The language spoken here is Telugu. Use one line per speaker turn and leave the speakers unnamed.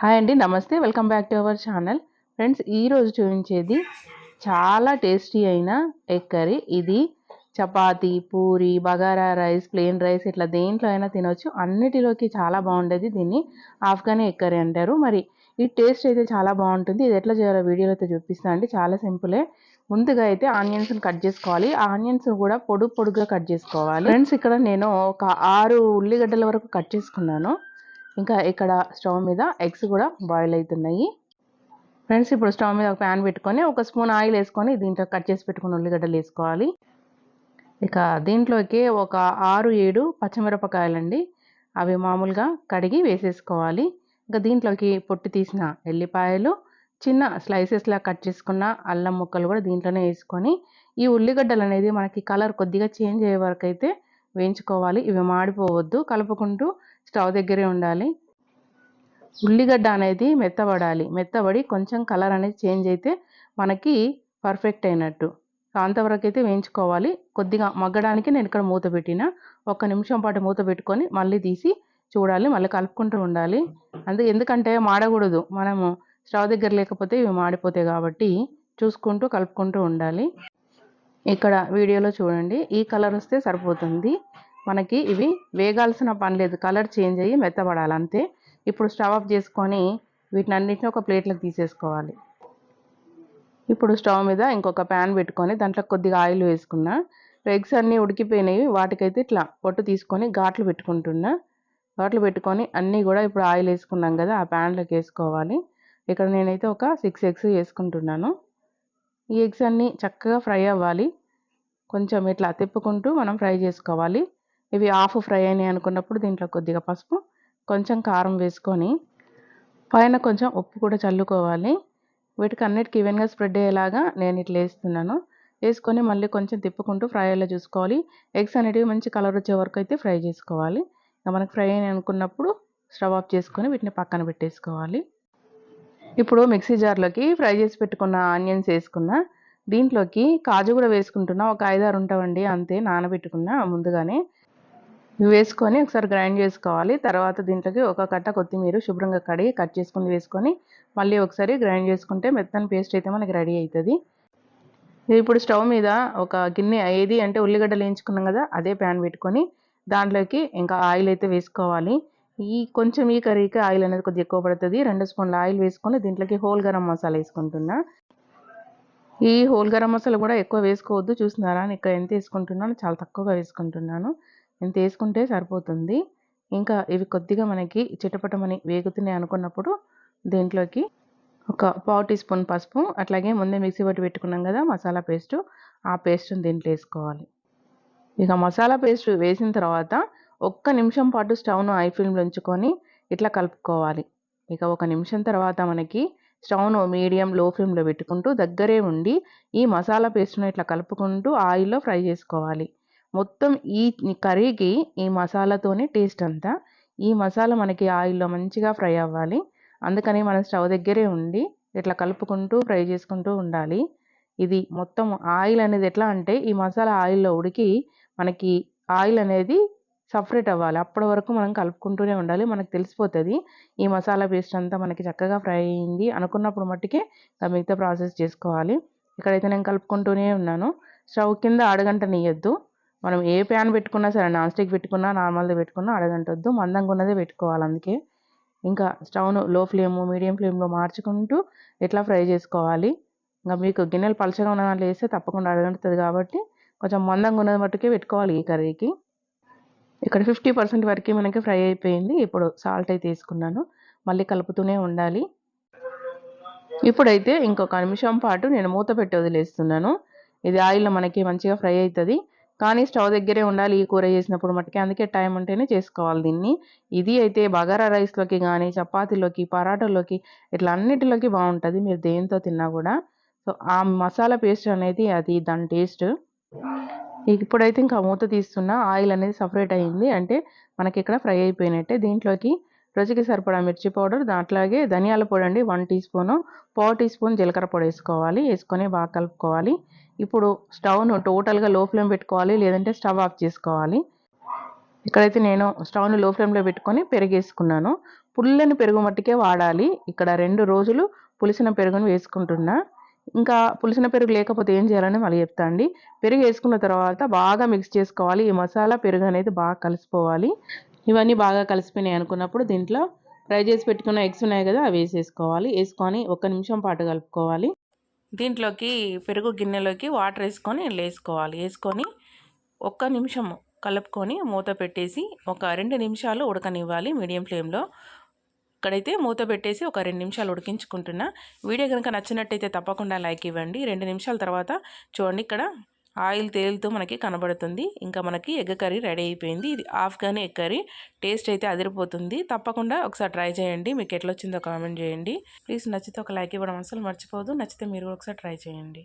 హాయ్ అండి నమస్తే. Welcome back to our channel. Friends ఈరోజు చూపించేది చాలా టేస్టీ అయిన ఎగ్ కర్రీ. ఇది chapati puri bagara rice plain rice ఇట్లా దేంట్లో అయినా తినొచ్చు. అన్నిటిలోకి చాలా బాగుండేది దీన్ని. ఆఫ్ఘనీ ఎగ్ కర్రీ అంటారు. మరి ఈ టేస్ట్ అయితే చాలా బాగుంటుంది. ఇది ఎట్లా చేయాలో వీడియోలో అయితే చూపిస్తాను అండి. చాలా సింపులే. ముందుగా అయితే ఆనియన్స్ని కట్ చేసుకోవాలి. ఆ ఆనియన్స్ కూడా పొడుగు పొడుగుగా కట్ చేసుకోవాలి. ఫ్రెండ్స్ ఇక్కడ నేను ఒక ఆరు ఉల్లిగడ్డల వరకు కట్ చేసుకున్నాను. ఇంకా ఇక్కడ స్టవ్ మీద ఎగ్స్ కూడా బాయిల్ అవుతున్నాయి. ఫ్రెండ్స్ ఇప్పుడు స్టవ్ మీద ఒక ప్యాన్ పెట్టుకొని ఒక స్పూన్ ఆయిల్ వేసుకొని దీంట్లో కట్ చేసి పెట్టుకుని ఉల్లిగడ్డలు వేసుకోవాలి. ఇక దీంట్లోకి ఒక ఆరు ఏడు పచ్చిమిరపకాయలండి అవి మామూలుగా కడిగి వేసేసుకోవాలి. ఇంకా దీంట్లోకి పొట్టు తీసిన ఎల్లిపాయలు చిన్న స్లైసెస్లా కట్ చేసుకున్న అల్లం ముక్కలు కూడా దీంట్లోనే వేసుకొని ఈ ఉల్లిగడ్డలు అనేది మనకి కలర్ కొద్దిగా చేంజ్ అయ్యే వరకు అయితే వేయించుకోవాలి. ఇవి మాడిపోవద్దు కలుపుకుంటూ స్టవ్ దగ్గరే ఉండాలి. ఉల్లిగడ్డ అనేది మెత్తబడాలి. మెత్తబడి కొంచెం కలర్ అనేది చేంజ్ అయితే మనకి పర్ఫెక్ట్ అయినట్టు. అంతవరకు అయితే వేయించుకోవాలి. కొద్దిగా మగ్గడానికి నేను ఇక్కడ మూత పెట్టిన. ఒక నిమిషం పాటు మూత పెట్టుకొని మళ్ళీ తీసి చూడాలి. మళ్ళీ కలుపుకుంటూ ఉండాలి. అందుకే ఎందుకంటే మాడకూడదు. మనము స్టవ్ దగ్గర లేకపోతే ఇవి మాడిపోతాయి కాబట్టి చూసుకుంటూ కలుపుకుంటూ ఉండాలి. ఇక్కడ వీడియోలో చూడండి. ఈ కలర్ వస్తే సరిపోతుంది. మనకి ఇవి వేగాల్సిన పని లేదు. కలర్ చేంజ్ అయ్యి మెత్తబడాలి అంతే. ఇప్పుడు స్టవ్ ఆఫ్ చేసుకొని వీటిని అన్నింటిని ఒక ప్లేట్లోకి తీసేసుకోవాలి. ఇప్పుడు స్టవ్ మీద ఇంకొక ప్యాన్ పెట్టుకొని దాంట్లో కొద్దిగా ఆయిల్ వేసుకున్నా ఎగ్స్ అన్నీ ఉడికిపోయినాయి వాటికైతే ఇట్లా పొట్టు తీసుకొని ఘాట్లు పెట్టుకుంటున్నా. ఘాట్లు పెట్టుకొని అన్నీ కూడా ఇప్పుడు ఆయిల్ వేసుకున్నాం కదా ఆ ప్యాన్లోకి వేసుకోవాలి. ఇక్కడ నేనైతే ఒక సిక్స్ ఎగ్స్ వేసుకుంటున్నాను. ఈ ఎగ్స్ అన్నీ చక్కగా ఫ్రై అవ్వాలి. కొంచెం ఇట్లా తిప్పుకుంటూ మనం ఫ్రై చేసుకోవాలి. ఇవి ఆఫ్ ఫ్రై అయినాయి అనుకున్నప్పుడు దీంట్లో కొద్దిగా పసుపు కొంచెం కారం వేసుకొని పైన కొంచెం ఉప్పు కూడా చల్లుకోవాలి. వీటికి అన్నిటికీ ఈవెన్గా స్ప్రెడ్ అయ్యేలాగా నేను ఇట్లా వేస్తున్నాను. వేసుకొని మళ్ళీ కొంచెం తిప్పుకుంటూ ఫ్రై అయ్యేలా చూసుకోవాలి. ఎగ్స్ అనేటివి మంచి కలర్ వచ్చే వరకు అయితే ఫ్రై చేసుకోవాలి. ఇంకా మనకు ఫ్రై అయినాయి అనుకున్నప్పుడు స్టవ్ ఆఫ్ చేసుకొని వీటిని పక్కన పెట్టేసుకోవాలి. ఇప్పుడు మిక్సీ జార్లోకి ఫ్రై చేసి పెట్టుకున్న ఆనియన్స్ వేసుకున్న దీంట్లోకి కాజు కూడా వేసుకుంటున్నా. ఒక ఐదారు ఉంటామండి అంతే నానబెట్టుకున్నా ముందుగానే. ఇవి వేసుకొని ఒకసారి గ్రైండ్ చేసుకోవాలి. తర్వాత దీంట్లోకి ఒక కట్ట కొత్తిమీర శుభ్రంగా కడిగి కట్ చేసుకుని వేసుకొని మళ్ళీ ఒకసారి గ్రైండ్ చేసుకుంటే మెత్తని పేస్ట్ అయితే మనకి రెడీ అవుతుంది. ఇప్పుడు స్టవ్ మీద ఒక గిన్నె ఏది అంటే ఉల్లిగడ్డలు వేయించుకున్నాం కదా అదే ప్యాన్ పెట్టుకొని దాంట్లోకి ఇంకా ఆయిల్ అయితే వేసుకోవాలి. ఈ కొంచెం ఈ కర్రీకి ఆయిల్ అనేది కొద్దిగా ఎక్కువ పడుతుంది. రెండు స్పూన్ల ఆయిల్ వేసుకొని దీంట్లోకి హోల్ గరం మసాలా వేసుకుంటున్నా. ఈ హోల్ గరం మసాలా కూడా ఎక్కువ వేసుకోవద్దు. చూస్తున్నారా? ఇక్కడ ఎంత వేసుకుంటున్నాను చాలా తక్కువగా వేసుకుంటున్నాను. ఇంత వేసుకుంటే సరిపోతుంది. ఇంకా ఇవి కొద్దిగా మనకి చిటపటమని వేగుతున్నాయి అనుకున్నప్పుడు దీంట్లోకి ఒక పావు టీ స్పూన్ పసుపు అట్లాగే ముందే మిక్సీ పట్టి పెట్టుకున్నాం కదా మసాలా పేస్ట్ ఆ పేస్ట్ని దీంట్లో వేసుకోవాలి. ఇక మసాలా పేస్ట్ వేసిన తర్వాత ఒక్క నిమిషం పాటు స్టవ్ను ఐ ఫ్లేమ్లో ఉంచుకొని ఇట్లా కలుపుకోవాలి. ఇక ఒక నిమిషం తర్వాత మనకి స్టవ్ను మీడియం లో ఫ్లేమ్లో పెట్టుకుంటూ దగ్గరే ఉండి ఈ మసాలా పేస్ట్ను ఇట్లా కలుపుకుంటూ ఆయిల్లో ఫ్రై చేసుకోవాలి. మొత్తం ఈ కర్రీకి ఈ మసాలాతోనే టేస్ట్ అంతా. ఈ మసాలా మనకి ఆయిల్లో మంచిగా ఫ్రై అవ్వాలి. అందుకని మనం స్టవ్ దగ్గరే ఉండి ఇట్లా కలుపుకుంటూ ఫ్రై చేసుకుంటూ ఉండాలి. ఇది మొత్తం ఆయిల్ అనేది ఎట్లా అంటే ఈ మసాలా ఆయిల్లో ఉడికి మనకి ఆయిల్ అనేది సపరేట్ అవ్వాలి. అప్పటి వరకు మనం కలుపుకుంటూనే ఉండాలి. మనకు తెలిసిపోతుంది ఈ మసాలా పేస్ట్ అంతా మనకి చక్కగా ఫ్రై అయింది అనుకున్నప్పుడు మట్టుకే మిగతా ప్రాసెస్ చేసుకోవాలి. ఇక్కడైతే నేను కలుపుకుంటూనే ఉన్నాను. స్టవ్ కింద అడగంట నీయొద్దు. మనం ఏ ప్యాన్ పెట్టుకున్నా సరే నాన్ స్టిక్ పెట్టుకున్నా నార్మల్ది పెట్టుకున్నా అడగంటొద్దు. మందంగా ఉన్నదే పెట్టుకోవాలి అందుకే. ఇంకా స్టవ్ను లో ఫ్లేమ్ మీడియం ఫ్లేమ్లో మార్చుకుంటూ ఇట్లా ఫ్రై చేసుకోవాలి. ఇంకా మీకు గిన్నెలు పలచగా ఉన్న దాంట్లో వేస్తే తప్పకుండా అడగంటుంది కాబట్టి కొంచెం మందంగా ఉన్నది మట్టుకే పెట్టుకోవాలి ఈ కర్రీకి. ఇక్కడ ఫిఫ్టీ పర్సెంట్ వరకు మనకి ఫ్రై అయిపోయింది. ఇప్పుడు సాల్ట్ అయితే వేసుకున్నాను. మళ్ళీ కలుపుతూనే ఉండాలి. ఇప్పుడైతే ఇంకొక నిమిషం పాటు నేను మూత పెట్టి వదిలేస్తున్నాను. ఇది ఆయిల్లో మనకి మంచిగా ఫ్రై అవుతుంది కానీ స్టవ్ దగ్గరే ఉండాలి ఈ కూర చేసినప్పుడు మట్టుకే అందుకే టైం ఉంటేనే చేసుకోవాలి దీన్ని. ఇది అయితే బగారా రైస్లోకి కానీ చపాతీలోకి పరాటాలోకి ఇట్లా అన్నిటిలోకి బాగుంటుంది. మీరు దేంతో తిన్నా కూడా. సో ఆ మసాలా పేస్ట్ అనేది అది దాని టేస్ట్. ఇప్పుడైతే ఇంకా మూత తీస్తున్న. ఆయిల్ అనేది సపరేట్ అయ్యింది అంటే మనకి ఇక్కడ ఫ్రై అయిపోయినట్టే. దీంట్లోకి రుచికి సరిపడా మిర్చి పౌడర్ దాంట్లాగే ధనియాల పొడి అండి వన్ టీ స్పూను. పావు టీ స్పూన్ జీలకర్ర పొడి వేసుకోవాలి. వేసుకొని బాగా కలుపుకోవాలి. ఇప్పుడు స్టవ్ను టోటల్గా లో ఫ్లేమ్ పెట్టుకోవాలి లేదంటే స్టవ్ ఆఫ్ చేసుకోవాలి. ఇక్కడైతే నేను స్టవ్ను లో ఫ్లేమ్లో పెట్టుకొని పెరిగేసుకున్నాను. పుల్లని పెరుగు మట్టికే వాడాలి. ఇక్కడ రెండు రోజులు పులిసిన పెరుగును వేసుకుంటున్నా. ఇంకా పులిసిన పెరుగు లేకపోతే ఏం చేయాలని మళ్ళీ చెప్తా అండి. పెరుగు వేసుకున్న తర్వాత బాగా మిక్స్ చేసుకోవాలి. ఈ మసాలా పెరుగు అనేది బాగా కలిసిపోవాలి. ఇవన్నీ బాగా కలిసిపోయినాయి అనుకున్నప్పుడు దీంట్లో ఫ్రై చేసి పెట్టుకున్న ఎగ్స్ ఉన్నాయి కదా అవి వేసేసుకోవాలి. వేసుకొని ఒక నిమిషం పాటు కలుపుకోవాలి. దీంట్లోకి పెరుగు గిన్నెలోకి వాటర్ వేసుకొని వేసుకోవాలి వేసుకొని ఒక్క నిమిషము కలుపుకొని మూత పెట్టేసి ఒక రెండు నిమిషాలు ఉడకనివ్వాలి మీడియం ఫ్లేమ్లో. ఇక్కడైతే మూత పెట్టేసి ఒక రెండు నిమిషాలు ఉడికించుకుంటున్నా. వీడియో కనుక నచ్చినట్టయితే తప్పకుండా లైక్ ఇవ్వండి. రెండు నిమిషాల తర్వాత చూడండి ఇక్కడ ఆయిల్ తేలుతూ మనకి కనబడుతుంది. ఇంకా మనకి ఎగ్ కర్రీ రెడీ అయిపోయింది. ఇది ఆఫ్ఘనీ ఎగ్ కర్రీ. టేస్ట్ అయితే అదిరిపోతుంది. తప్పకుండా ఒకసారి ట్రై చేయండి. మీకు ఎట్లా వచ్చిందో కామెంట్ చేయండి. ప్లీజ్ నచ్చితే ఒక లైక్ ఇవ్వడం అసలు మర్చిపోదు నచ్చితే మీరు కూడా ఒకసారి ట్రై చేయండి.